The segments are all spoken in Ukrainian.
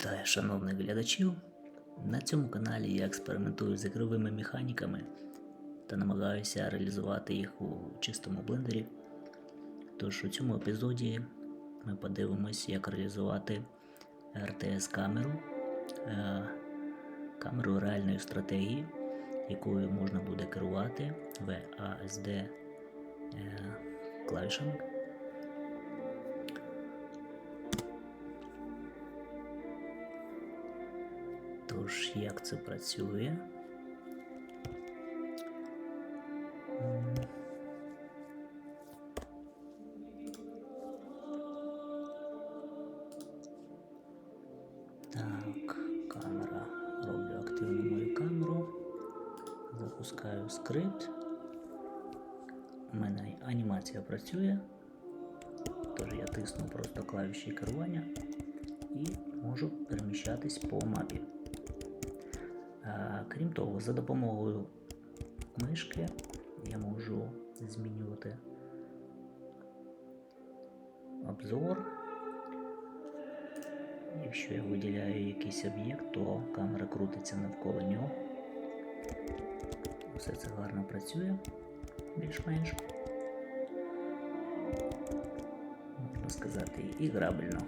Вітаю шановних глядачів. На цьому каналі я експериментую з ігровими механіками та намагаюся реалізувати їх у чистому блендері. Тож у цьому епізоді ми подивимось, як реалізувати RTS камеру, е, камеру реальної стратегії, якою можна буде керувати VASD е, клавішами. Як це працює? Так, камера. Роблю активну мою камеру. Запускаю скрипт. У мене анімація працює. Тож я тисну просто клавіші керування і можу переміщатись по мапі. Е, Крім того, за допомогою мишки я можу змінювати обзор. Якщо я виділяю якийсь об'єкт, то камера крутиться навколо нього. Все це гарно працює, більш-менш. Можна сказати, і грабельно.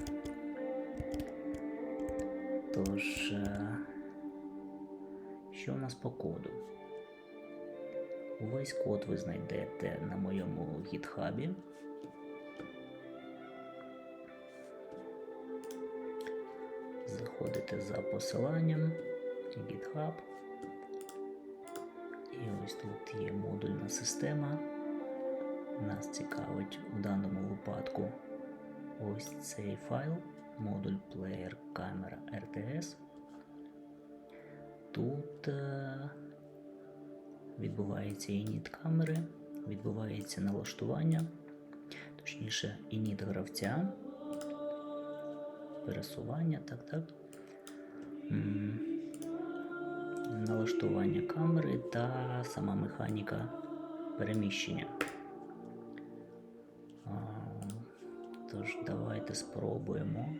Тож. Що у нас по коду? Увесь код ви знайдете на моєму гітхабі. Заходите за посиланням GitHub. І ось тут є модульна система. Нас цікавить у даному випадку ось цей файл, модуль Player Camera RTS. Тут е, відбувається ініт камери, відбувається налаштування, точніше, ініт гравця, пересування, так, так. Налаштування камери та сама механіка переміщення. Тож, давайте спробуємо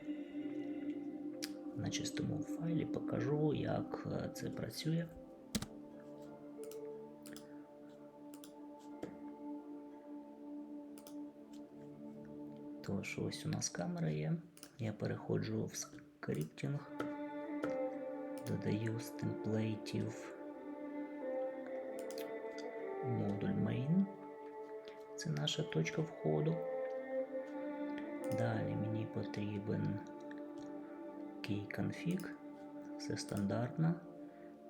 на чистому файлі покажу, як е, це працює. Тож ось у нас камера є. Я переходжу в скриптінг, додаю з темплейтів модуль main. Це наша точка входу. Далі мені потрібен keyconfig, все стандартно.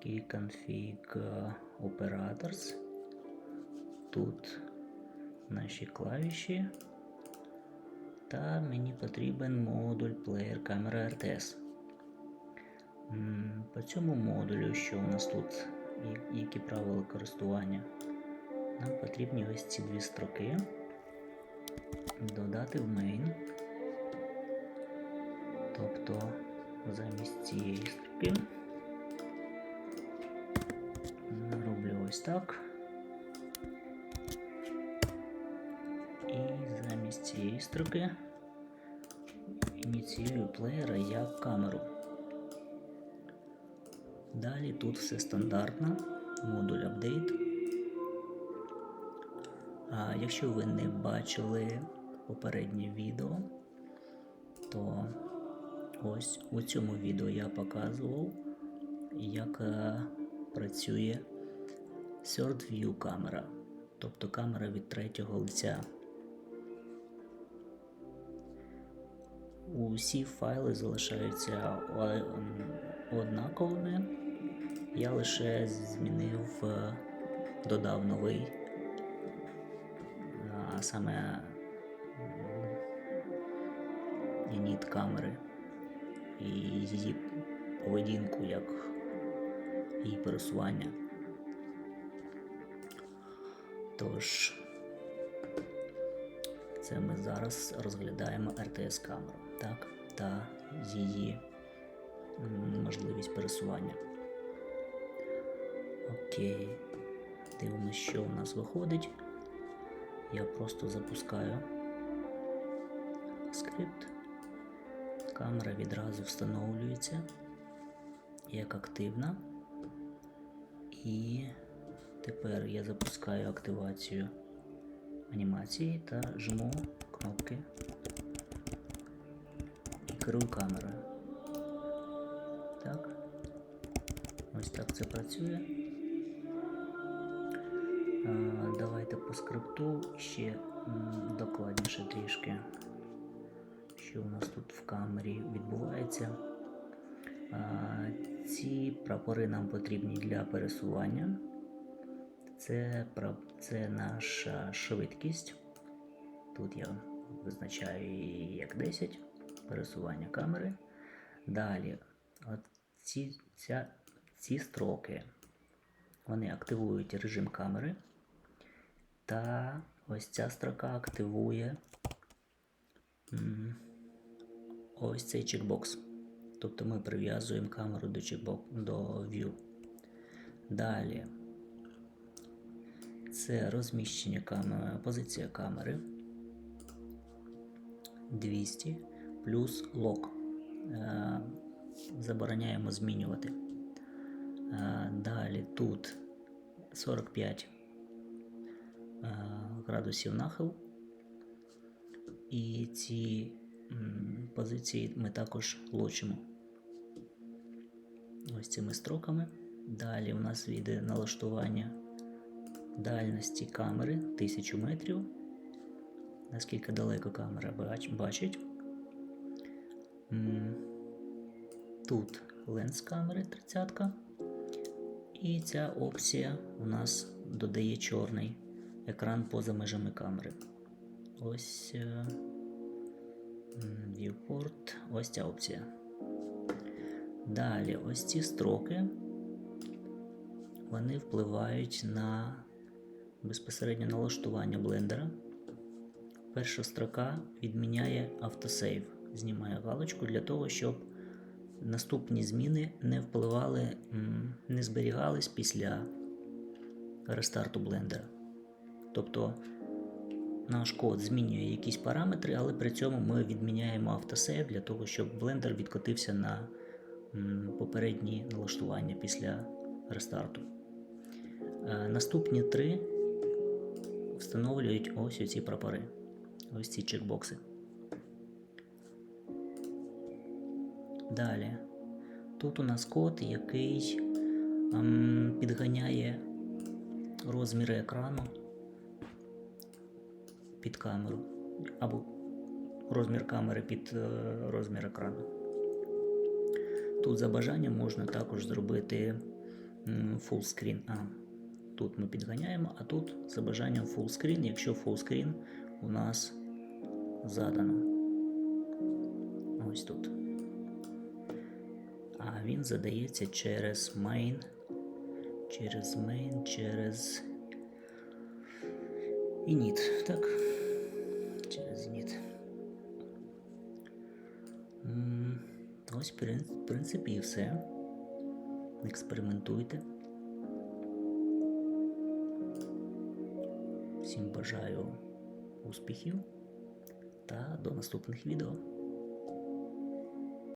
Keyconfig е, operators. Тут наші клавіші. Та мені потрібен модуль Player Camera RTS. По цьому модулю, що у нас тут, які правила користування, нам потрібні ось ці дві строки. Додати в main. Тобто замість цієї строки роблю ось так. І замість цієї строки ініціюю плеєра як камеру. Далі тут все стандартно, модуль update. А якщо ви не бачили попереднє відео, то ось у цьому відео я показував, як е, працює Third View камера, тобто камера від третього лиця. Усі файли залишаються однаковими. Я лише змінив, е, додав новий, а саме ініт камери і її поведінку, як її пересування. Тож, це ми зараз розглядаємо RTS камеру, так, та її можливість пересування. Окей. Дивимося, що у нас виходить. Я просто запускаю скрипт. Камера відразу встановлюється як активна. І тепер я запускаю активацію анімації та жму кнопки і керую камерою. Так. Ось так це працює. Давайте по скрипту ще докладніше трішки, що у нас тут в камері відбувається. Ці прапори нам потрібні для пересування. Це, це наша швидкість. Тут я визначаю її як 10 пересування камери. Далі, от ці, ця, ці строки вони активують режим камери. Та ось ця строка активує ось цей чекбокс. Тобто ми прив'язуємо камеру до чекбок, до View. Далі це розміщення камери, позиція камери 200 плюс лок. Е, забороняємо змінювати. Е, Далі тут 45 е, градусів нахил. І ці позиції ми також лочимо ось цими строками. Далі у нас йде налаштування дальності камери 1000 метрів. Наскільки далеко камера бач- бачить. Тут ленс камери 30. І ця опція у нас додає чорний екран поза межами камери. Ось е, viewport, ось ця опція. Далі, ось ці строки, вони впливають на безпосередньо налаштування блендера. Перша строка відміняє автосейв, знімає галочку для того, щоб наступні зміни не впливали, не зберігались після рестарту блендера. Тобто наш код змінює якісь параметри, але при цьому ми відміняємо автосейв для того, щоб блендер відкотився на попередні налаштування після рестарту. Е, Наступні три встановлюють ось ці прапори, ось ці чекбокси. Далі. Тут у нас код, який підганяє розміри екрану під камеру, або розмір камери під е, розмір екрану. Тут за бажанням можна також зробити full screen. А, тут ми підганяємо, а тут за бажанням full screen, якщо full screen у нас задано. Ось тут. А він задається через main, через main, через init, так? Через init. Ось, в принципі, і все. Експериментуйте. Всім бажаю успіхів та до наступних відео.